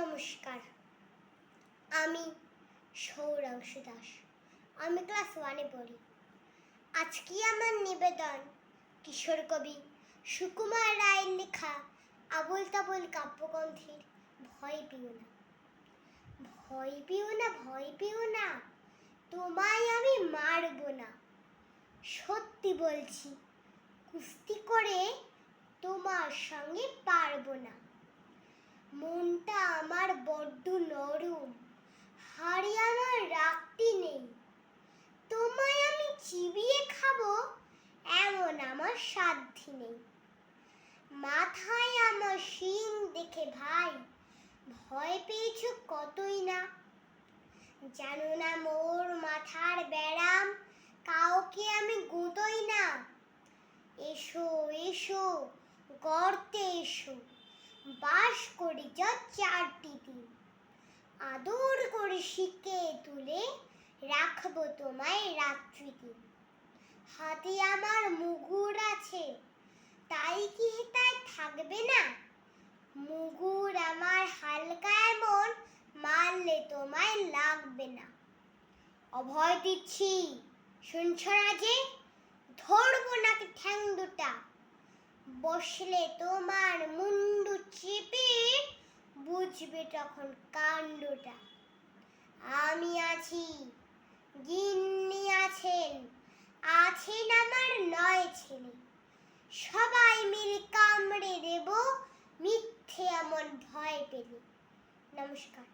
নমস্কার। আমি সৌরাংশু দাস। আমি ক্লাস ওয়ানে পড়ি। আজকে আমার নিবেদন কিশোর কবি সুকুমার রায়ের লেখা আবল তাবল কাব্যগ্রন্থের ভয় পেও না। ভয় পেও না, ভয় পেও না, তোমায় আমি মারবো না। সত্যি বলছি, কুস্তি করে তোমার সঙ্গে পারব না। আমার বড্ড নরম। হাড়ে আমার রাখতে নেই। তোমায় আমি চিবিয়ে খাব এমন আমার সাধ্যি নেই। মাথায় আমার শিং দেখে ভাই, ভয় পেয়েছ কতই না? জানো না মোর মাথার ব্যারাম, কাউকে আমি গুঁতোই না। এসো এসো, গর্তে এসো। বাস করি যা চারটি দিন। আদর করে শিখে তুলে রাখব তোমায় রাত্রি দিন। হাতে আমার মুগুর আছে, তাই কি তাই থাকবে না? মুগুর আমার হালকা এমন, মারলে তোমায় লাগবে না। অভয় দিচ্ছি, শুনছ না যে? ধরবো নাকি ঠ্যাং দুটা। বসলে তোমার মুন্ডু চেপে বুঝবে তখন কাণ্ডটা। আমি আছি, গিন্নি আছেন আছেন আমার নয় ছেলে। সবাই মিলে কামড়ে দেব, মিথ্যে এমন ভয় পেলে। নমস্কার।